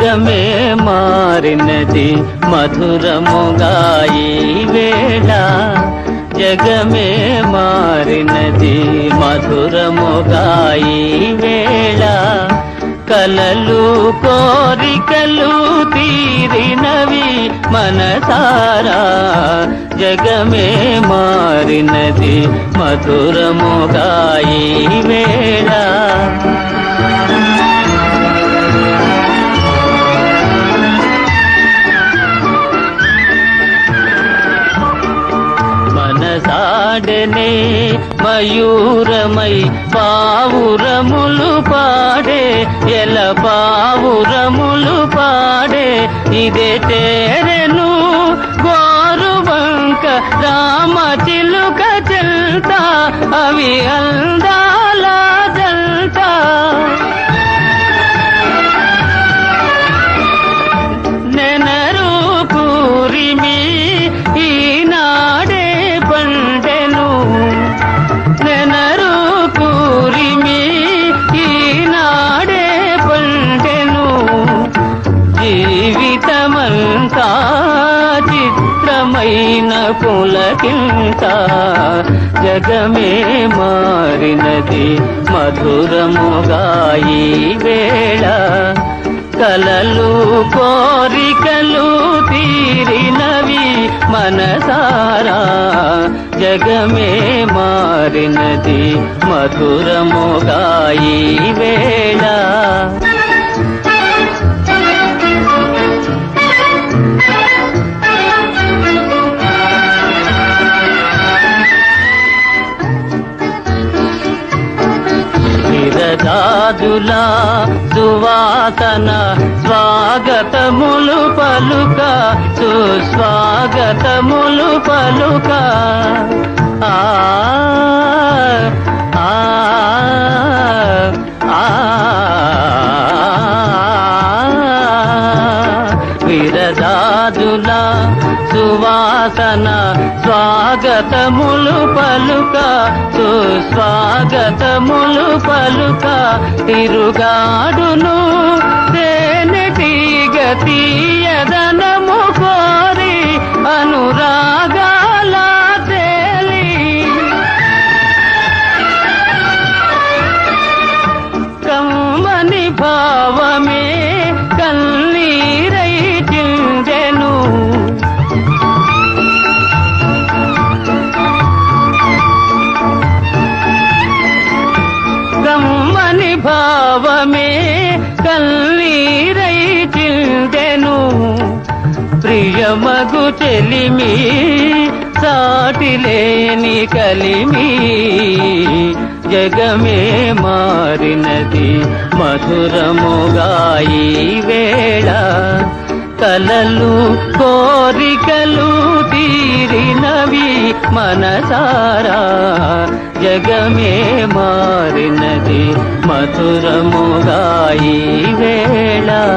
జగమే మారినది మధురముగా ఈ వేళ. జగమే మారినది మధురముగా ఈ వేళ. కలలు కోరికలు తీరినవి మనసారా. జగమే మారినది మధురముగా ఈ వేళ. పాడనే మయూరమై పావురములు పాడే ఎల పావురములు పాడే ఇదే తేరెను గోరువంక రామ చిలుక చెల్తా. చిత్రమైన పులకింత జగమే మారినది మధురముగా ఈ వేళ. కలలు కోరికలు తీరినవి మనసారా జగమే మారినది మధురముగా ఈ వేళ. రాజులా సువాసన స్వాగతములు పలుక సుస్వాగతములు పలుక. ఆ ఆ సువాసన స్వాగతములు పలుక సుస్వాగతములు పలుక తిరుగాడును తేనెటీగ తీయదనము కోరి అనురా ప్రియమగు చెలిమి సాటిలేని కలిమి. జగమే మారినది మధురముగా ఈ వేళ. కలలు కోరికలు తీరినవి మనసారా. జగమే మారినది మధురముగా ఈ వేళ.